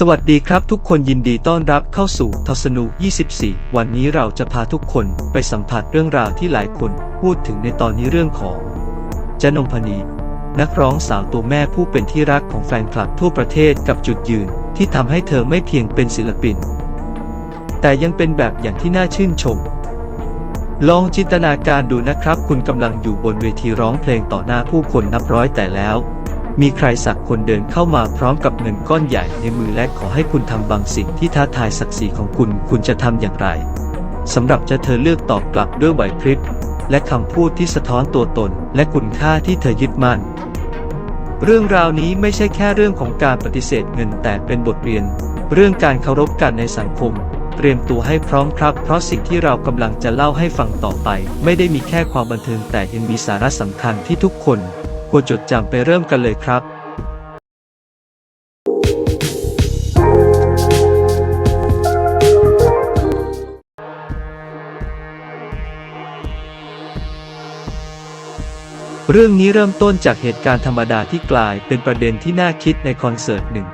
สวัสดีครับทุกคนยินดีต้อนรับเข้าสู่ทศนุ 24 วันนี้เราจะพาทุกคนไปสัมผัสเรื่องราวที่หลายคนพูดถึงในตอนนี้เรื่องของจนงพนี นักร้องสาวตัวแม่ผู้เป็นที่รักของแฟนคลับทั่วประเทศกับจุดยืนที่ทำให้เธอไม่เพียงเป็นศิลปิน แต่ยังเป็นแบบอย่างที่น่าชื่นชม ลองจินตนาการดูนะครับ คุณกำลังอยู่บนเวทีร้องเพลงต่อหน้าผู้คนนับร้อยแต่แล้ว มีใครสักคนเดินเข้ามาพร้อมกับเงินก้อนใหญ่ในมือและขอให้คุณทำบางสิ่งที่ท้าทายศักดิ์ศรีของคุณ คุณจะทำอย่างไรสำหรับจะเธอเลือกตอบกลับด้วยไหวพริบและคำพูดที่สะท้อนตัวตน และคุณค่าที่เธอยึดมั่น เรื่องราวนี้ไม่ใช่แค่เรื่องของการปฏิเสธเงินแต่เป็นบทเรียน เรื่องการเคารพกันในสังคม เตรียมตัวให้พร้อมครับ เพราะสิ่งที่เรากำลังจะเล่าให้ฟังต่อไป ไม่ได้มีแค่ความบันเทิงแต่ยังมีสาระสำคัญที่ทุกคน ควรจดจำไปเริ่มกันเลยครับเรื่องนี้เริ่มต้นจากเหตุการณ์ธรรมดาที่กลายเป็นประเด็นที่น่าคิดในคอนเสิร์ตหนึ่ง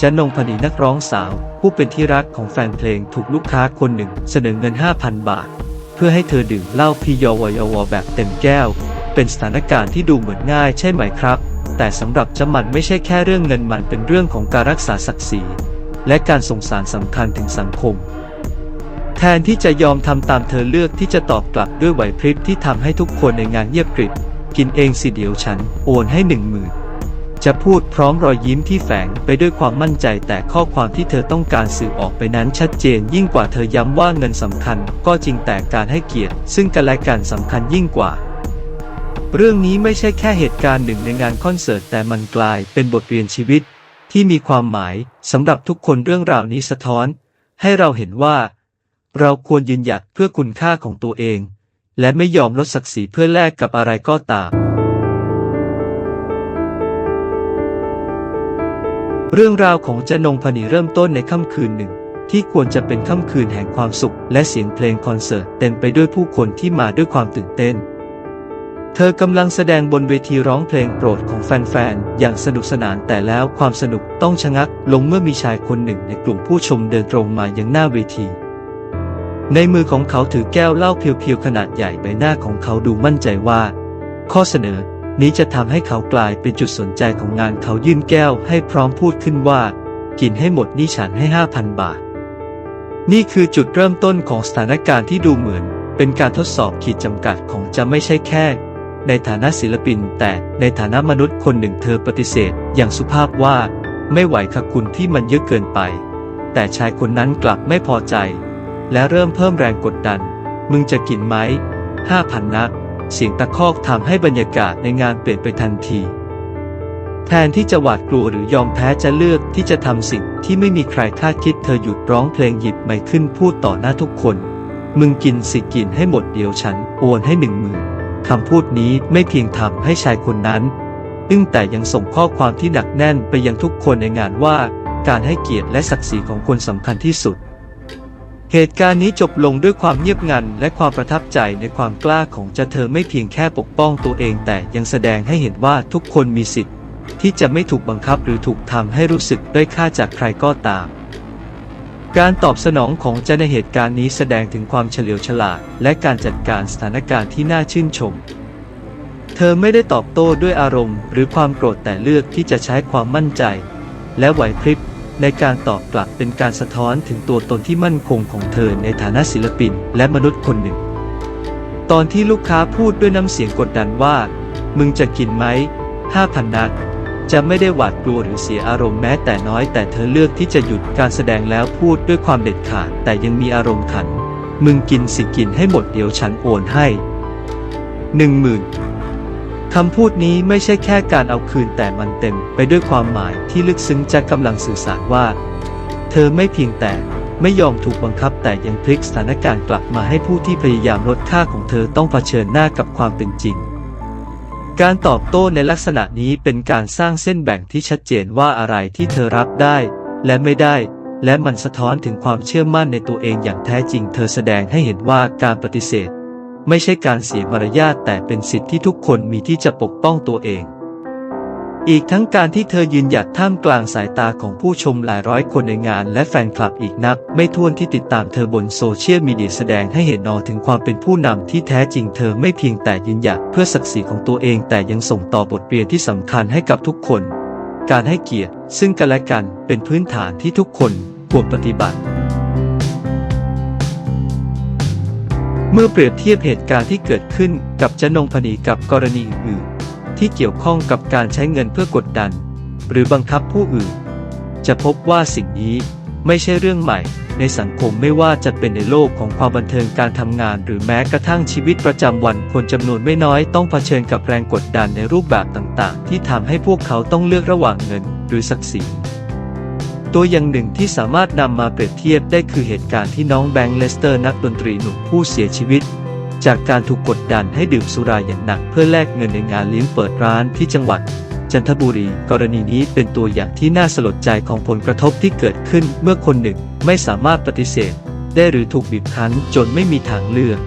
จันนงพนีนักร้องสาว ผู้เป็นที่รักของแฟนเพลงถูกลูกค้าคนหนึ่งเสนอเงิน 5,000 บาท เพื่อให้เธอดื่มเหล้าพียวยวแบบเต็มแก้ว เป็นสถานการณ์ที่ดูเหมือนง่ายใช่ไหมครับ แต่สำหรับจำมันไม่ใช่แค่เรื่องเงินมันเป็นเรื่องของการรักษาศักดิ์ศรี และการส่งสารสำคัญถึงสังคม แทนที่จะยอมทำตามเธอเลือกที่จะตอบกลับด้วยไหวพริบที่ทำให้ทุกคนในงานเงียบกริบ กินเองสิเดี๋ยวฉัน โอนให้หนึ่งหมื่นจะพูดพร้อมรอยยิ้มที่แฝงไปด้วยความมั่นใจแต่ข้อความที่เธอต้องการสื่อออกไปนั้นชัดเจนยิ่งกว่าเธอย้ำว่าเงินสำคัญก็จริงแต่การให้เกียรติ ซึ่งกันและกันสำคัญยิ่งกว่า เรื่องนี้ไม่ใช่แค่เหตุการณ์หนึ่งในงานคอนเสิร์ตแต่มันกลายเป็นบทเรียนชีวิต ที่มีความหมายสำหรับทุกคนเรื่องราวนี้สะท้อน ให้เราเห็นว่า เราควรยืนหยัดเพื่อคุณค่าของตัวเอง และไม่ยอมลดศักดิ์ศรีเพื่อแลกกับอะไรก็ตามเรื่องราวของจนงพนีเริ่มต้นในค่ำคืนหนึ่ง ที่ควรจะเป็นค่ำคืนแห่งความสุข และเสียงเพลงคอนเสิร์ตเต็มไปด้วยผู้คนที่มาด้วยความตื่นเต้น เธอกำลังแสดงบนเวทีร้องเพลงโปรดของแฟนๆ อย่างสนุกสนานแต่แล้วความสนุกต้องชะงักลงเมื่อมีชายคนหนึ่งในกลุ่มผู้ชมเดินตรงมายังหน้าเวที ในมือของเขาถือแก้วเหล้าเพียวๆขนาดใหญ่ใบหน้าของเขาดูมั่นใจว่า ข้อเสนอนี้จะทำให้เขากลายเป็นจุดสนใจของงานเขายื่นแก้วให้พร้อมพูดขึ้นว่า กินให้หมดนี่ฉันให้ห้าพันบาท นี่คือจุดเริ่มต้นของสถานการณ์ที่ดูเหมือน เป็นการทดสอบขีดจำกัดของจะไม่ใช่แค่ ในฐานะศิลปิน แต่ในฐานะมนุษย์คนหนึ่งเธอปฏิเสธ อย่างสุภาพว่า ไม่ไหวค่ะคุณที่มันเยอะเกินไป แต่ชายคนนั้นกลับไม่พอใจ และเริ่มเพิ่มแรงกดดัน มึงจะกินไหมห้าพันนัก เสียงตะคอกทำให้บรรยากาศในงานเปลี่ยนไปทันที แทนที่จะหวาดกลัวหรือยอมแพ้จะเลือกที่จะทำสิ่งที่ไม่มีใครคาดคิดเธอหยุดร้องเพลงหยิบไมค์ขึ้นพูดต่อหน้าทุกคนมึงกินสิกินให้หมดเดียวฉันโอนให้หนึ่งหมื่น คำพูดนี้ไม่เพียงทำให้ชายคนนั้นอึ้งแต่ยังส่งข้อความที่หนักแน่นไปยังทุกคนในงานว่า การให้เกียรติและศักดิ์ศรีของคนสำคัญที่สุด เหตุการณ์นี้จบลงด้วยความเงียบงันและความประทับใจในความกล้าของเจะเธอไม่เพียงแค่ปกป้องตัวเอง แต่ยังแสดงให้เห็นว่าทุกคนมีสิทธิ์ ที่จะไม่ถูกบังคับหรือถูกทำให้รู้สึกด้อยค่าจากใครก็ตาม การตอบสนองของเจาในเหตุการณ์นี้แสดงถึงความเฉลียวฉลาด และการจัดการสถานการณ์ที่น่าชื่นชม เธอไม่ได้ตอบโต้ด้วยอารมณ์ หรือความโกรธแต่เลือกที่จะใช้ความมั่นใจ และไหวพริบในการตอบกลับเป็นการสะท้อนถึงตัวตนที่มั่นคงของเธอในฐานะศิลปินและมนุษย์คนหนึ่ง ตอนที่ลูกค้าพูดด้วยน้ำเสียงกดดันว่า มึงจะกินไหมห้าพันนัด จะไม่ได้หวาดกลัวหรือเสียอารมณ์แม้แต่น้อยแต่เธอเลือกที่จะหยุดการแสดงแล้วพูดด้วยความเด็ดขาดแต่ยังมีอารมณ์ขัน มึงกินสิกินให้หมดเดี๋ยวฉันโอนให้หนึ่งหมื่นคำพูดนี้ไม่ใช่แค่การเอาคืนแต่มันเต็มไปด้วยความหมายที่ลึกซึ้งจะกำลังสื่อสารว่า เธอไม่เพียงแต่ไม่ยอมถูกบังคับแต่ยังพลิกสถานการณ์กลับมาให้ผู้ที่พยายามลดค่าของเธอต้องเผชิญหน้ากับความเป็นจริง การตอบโต้ในลักษณะนี้เป็นการสร้างเส้นแบ่งที่ชัดเจนว่าอะไรที่เธอรับได้ และไม่ได้ และมันสะท้อนถึงความเชื่อมั่นในตัวเองอย่างแท้จริง เธอแสดงให้เห็นว่าการปฏิเสธ ไม่ใช่การเสียมารยาทแต่เป็นสิทธิที่ทุกคนมีที่จะปกป้องตัวเอง อีกทั้งการที่เธอยืนหยัดท่ามกลางสายตาของผู้ชมหลายร้อยคนในงานและแฟนคลับอีกนับไม่ถ้วนที่ติดตามเธอบนโซเชียลมีเดียแสดงให้เห็นนอถึงความเป็นผู้นำที่แท้จริงเธอไม่เพียงแต่ยืนหยัดเพื่อศักดิ์ศรีของตัวเองแต่ยังส่งต่อบทเรียนที่สำคัญให้กับทุกคน การให้เกียรติ ซึ่งกันและกันเป็นพื้นฐานที่ทุกคนควรปฏิบัติเมื่อเปรียบเทียบเหตุการณ์ที่เกิดขึ้นกับจนงพนีกับกรณีอื่น ที่เกี่ยวข้องกับการใช้เงินเพื่อกดดัน หรือบังคับผู้อื่น จะพบว่าสิ่งนี้ไม่ใช่เรื่องใหม่ ในสังคมไม่ว่าจะเป็นในโลกของความบันเทิงการทำงาน หรือแม้กระทั่งชีวิตประจำวันคนจำนวนไม่น้อยต้องเผชิญกับแรงกดดันในรูปแบบต่างๆ ที่ทำให้พวกเขาต้องเลือกระหว่างเงิน หรือศักดิ์ศรีตัวอย่างหนึ่งที่สามารถนำมาเปรียบเทียบได้คือเหตุการณ์ที่น้องแบงค์เลสเตอร์นักดนตรีหนุ่มผู้เสียชีวิต จากการถูกกดดันให้ดื่มสุราอย่างหนักเพื่อแลกเงินในงานเลี้ยงเปิดร้านที่จังหวัด จันทบุรี กรณีนี้เป็นตัวอย่างที่น่าสลดใจของผลกระทบที่เกิดขึ้นเมื่อคนหนึ่งไม่สามารถปฏิเสธ ได้หรือถูกบีบคั้นจนไม่มีทางเลือก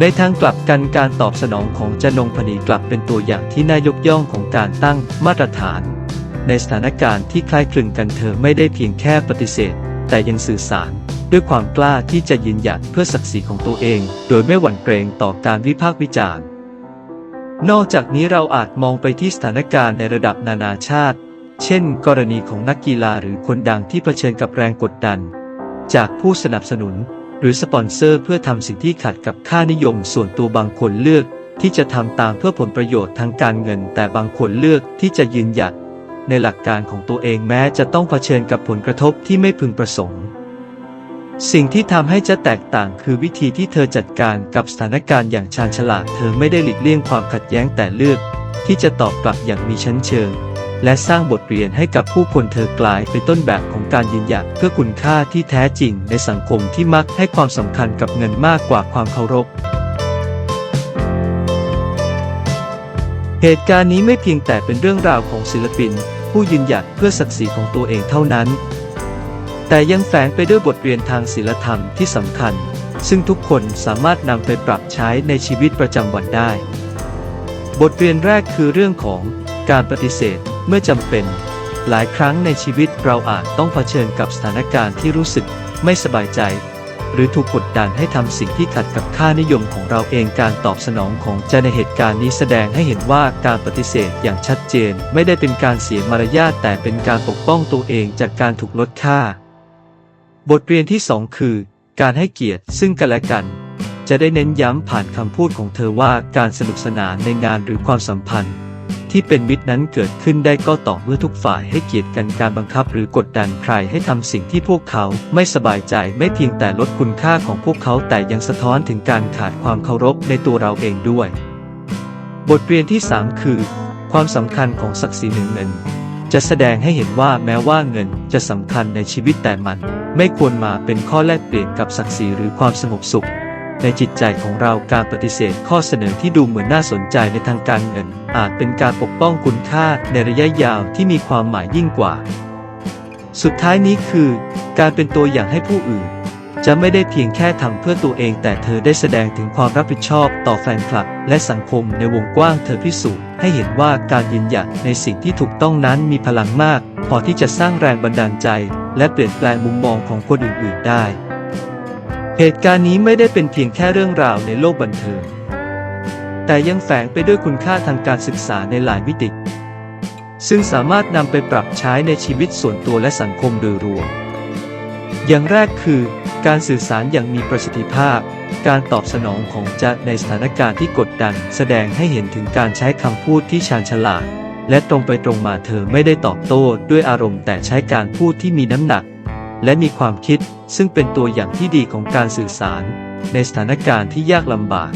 ในทางกลับกันการตอบสนองของจนงพนีกลับเป็นตัวอย่างที่น่ายกย่องของการตั้งมาตรฐาน ในสถานการณ์ที่คล้ายคลึงกันเธอไม่ได้เพียงแค่ปฏิเสธ แต่ยังสื่อสาร ด้วยความกล้าที่จะยืนหยัดเพื่อศักดิ์ศรีของตัวเอง โดยไม่หวั่นเกรงต่อการวิพากษ์วิจารณ์ นอกจากนี้เราอาจมองไปที่สถานการณ์ในระดับนานาชาติ เช่น กรณีของนักกีฬาหรือคนดังที่เผชิญกับแรงกดดัน จากผู้สนับสนุน หรือสปอนเซอร์เพื่อทำสิ่งที่ขัดกับค่านิยมส่วนตัวบางคนเลือกที่จะทำตามเพื่อผลประโยชน์ทางการเงิน แต่บางคนเลือกที่จะยืนหยัดในหลักการของตัวเองแม้จะต้องเผชิญกับผลกระทบที่ไม่พึงประสงค์ สิ่งที่ทำให้จะแตกต่างคือวิธีที่เธอจัดการกับสถานการณ์อย่างชาญฉลาดเธอไม่ได้หลีกเลี่ยงความขัดแย้งแต่เลือก ที่จะตอบกลับอย่างมีชั้นเชิง และสร้างบทเรียนให้กับผู้คนเธอกลายเป็นต้นแบบของการยืนหยัดเพื่อคุณค่าที่แท้จริงในสังคมที่มักให้ความสำคัญกับเงินมากกว่าความเคารพเหตุการณ์นี้ไม่เพียงแต่เป็นเรื่องราวของศิลปิน ผู้ยืนหยัดเพื่อศักดิ์ศรีของตัวเองเท่านั้น แต่ยังแฝงไปด้วยบทเรียนทางศีลธรรมที่สำคัญ ซึ่งทุกคนสามารถนำไปปรับใช้ในชีวิตประจำวันได้ บทเรียนแรกคือเรื่องของการปฏิเสธเมื่อจำเป็น หลายครั้งในชีวิตเราอาจต้องเผชิญกับสถานการณ์ที่รู้สึกไม่สบายใจ หรือถูกกดดันให้ทำสิ่งที่ขัดกับค่านิยมของเราเองการตอบสนองของเจในเหตุการณ์นี้แสดงให้เห็นว่าการปฏิเสธอย่างชัดเจน ไม่ได้เป็นการเสียมารยาทแต่เป็นการปกป้องตัวเองจากการถูกลดค่า บทเรียนที่สองคือ การให้เกียรติซึ่งกันและกัน จะได้เน้นย้ำผ่านคำพูดของเธอว่าการสนุกสนานในงานหรือความสัมพันธ์ ที่เป็นมิตรนั้นเกิดขึ้นได้ก็ต่อเมื่อทุกฝ่ายให้เกียรติกันการบังคับหรือกดดันใครให้ทำสิ่งที่พวกเขาไม่สบายใจไม่เพียงแต่ลดคุณค่าของพวกเขาแต่ยังสะท้อนถึงการขาดความเคารพในตัวเราเองด้วย บทเรียนที่ 3 คือ ความสำคัญของศักดิ์ศรีหนึ่งเงินจะแสดงให้เห็นว่าแม้ว่าเงินจะสำคัญในชีวิตแต่มัน ไม่ควรมาเป็นข้อแลกเปลี่ยนกับศักดิ์ศรีหรือความสงบสุข ในจิตใจของเราการปฏิเสธข้อเสนอที่ดูเหมือนน่าสนใจในทางการเงิน อาจเป็นการปกป้องคุณค่าในระยะยาวที่มีความหมายยิ่งกว่า สุดท้ายนี้คือ การเป็นตัวอย่างให้ผู้อื่น จะไม่ได้เพียงแค่ทำเพื่อตัวเอง แต่เธอได้แสดงถึงความรับผิดชอบต่อแฟนคลับ และสังคมในวงกว้างเธอพิสูจน์ให้เห็นว่าการยืนหยัดในสิ่งที่ถูกต้องนั้นมีพลังมาก พอที่จะสร้างแรงบันดาลใจ และเปลี่ยนแปลงมุมมองของคนอื่นๆได้ เหตุการณ์นี้ไม่ได้เป็นเพียงแค่เรื่องราวในโลกบันเทิง แต่ยังแฝงไปด้วยคุณค่าทางการศึกษาในหลายมิติ ซึ่งสามารถนำไปปรับใช้ในชีวิตส่วนตัวและสังคมโดยรวม อย่างแรกคือ การสื่อสารอย่างมีประสิทธิภาพ การตอบสนองของจะในสถานการณ์ที่กดดัน แสดงให้เห็นถึงการใช้คำพูดที่ชาญฉลาด และตรงไปตรงมาเธอไม่ได้ตอบโต้ด้วยอารมณ์แต่ใช้การพูดที่มีน้ำหนัก และมีความคิดซึ่งเป็นตัวอย่างที่ดีของการสื่อสาร ในสถานการณ์ที่ยากลำบาก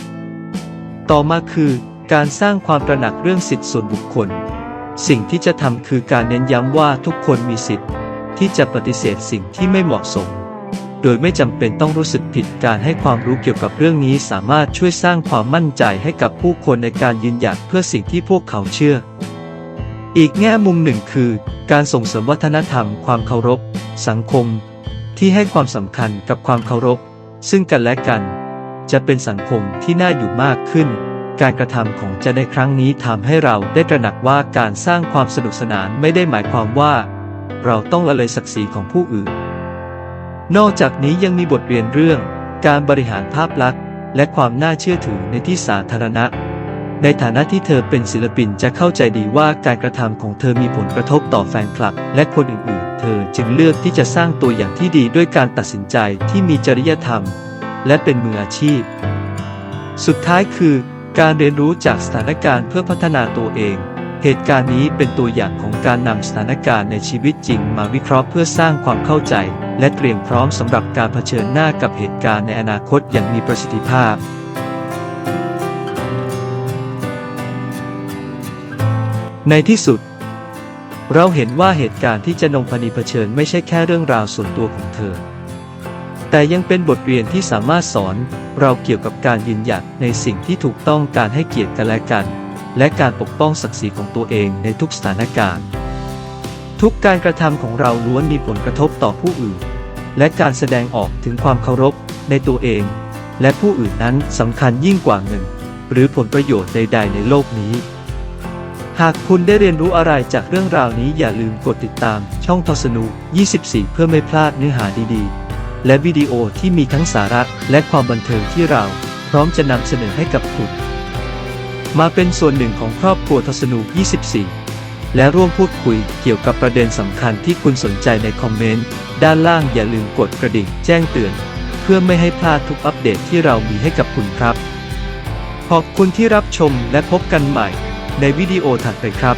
ต่อมาคือ การสร้างความตระหนักเรื่องสิทธิส่วนบุคคล สิ่งที่จะทำคือการเน้นย้ำว่าทุกคนมีสิทธิ์ ที่จะปฏิเสธสิ่งที่ไม่เหมาะสม โดยไม่จำเป็นต้องรู้สึกผิดการให้ความรู้เกี่ยวกับเรื่องนี้สามารถช่วยสร้างความมั่นใจให้กับผู้คนในการยืนหยัดเพื่อสิ่งที่พวกเขาเชื่อ อีกแง่มุมหนึ่งคือ การส่งเสริมวัฒนธรรมความเคารพ สังคม ที่ให้ความสำคัญกับความเคารพ ซึ่งกันและกัน จะเป็นสังคมที่น่าอยู่มากขึ้น การกระทำของเจะในครั้งนี้ทำให้เราได้ตระหนักว่าการสร้างความสนุกสนานไม่ได้หมายความว่า เราต้องละเลยศักดิ์ศรีของผู้อื่น นอกจากนี้ยังมีบทเรียนเรื่อง การบริหารภาพลักษณ์ และความน่าเชื่อถือในที่สาธารณะ ในฐานะที่เธอเป็นศิลปินจะเข้าใจดีว่าการกระทำของเธอมีผลกระทบต่อแฟนคลับ และคนอื่นๆ เธอจึงเลือกที่จะสร้างตัวอย่างที่ดีด้วยการตัดสินใจที่มีจริยธรรม และเป็นมืออาชีพ สุดท้ายคือ การเรียนรู้จากสถานการณ์เพื่อพัฒนาตัวเอง เหตุการณ์นี้เป็นตัวอย่างของการนำสถานการณ์ในชีวิตจริง มาวิเคราะห์เพื่อสร้างความเข้าใจ และเตรียมพร้อมสำหรับการเผชิญหน้ากับเหตุการณ์ในอนาคตอย่างมีประสิทธิภาพ ในที่สุด เราเห็นว่าเหตุการณ์ที่จะนงพนีเผชิญไม่ใช่แค่เรื่องราวส่วนตัวของเธอ แต่ยังเป็นบทเรียนที่สามารถสอน เราเกี่ยวกับการยืนหยัดในสิ่งที่ถูกต้องการให้เกียรติกันและกัน และการปกป้องศักดิ์ศรีของตัวเองในทุกสถานการณ์ ทุกการกระทำของเราล้วนมีผลกระทบต่อผู้อื่น และการแสดงออกถึงความเคารพในตัวเอง และผู้อื่นนั้นสำคัญยิ่งกว่าเงิน หรือผลประโยชน์ใด ๆ ในโลกนี้ หากคุณได้เรียนรู้อะไรจากเรื่องราวนี้อย่าลืมกดติดตามช่องทศนุ 24 เพื่อไม่พลาดเนื้อหาดีๆ และวิดีโอที่มีทั้งสาระและความบันเทิงที่เรา พร้อมจะนำเสนอให้กับคุณ มาเป็นส่วนหนึ่งของครอบครัวทศนุ 24 และร่วมพูดคุยเกี่ยวกับประเด็นสำคัญที่คุณสนใจในคอมเมนต์ ด้านล่างอย่าลืมกดกระดิ่งแจ้งเตือน เพื่อไม่ให้พลาดทุกอัปเดตที่เรามีให้กับคุณครับ ขอบคุณที่รับชมและพบกันใหม่ ในวิดีโอถัดไปครับ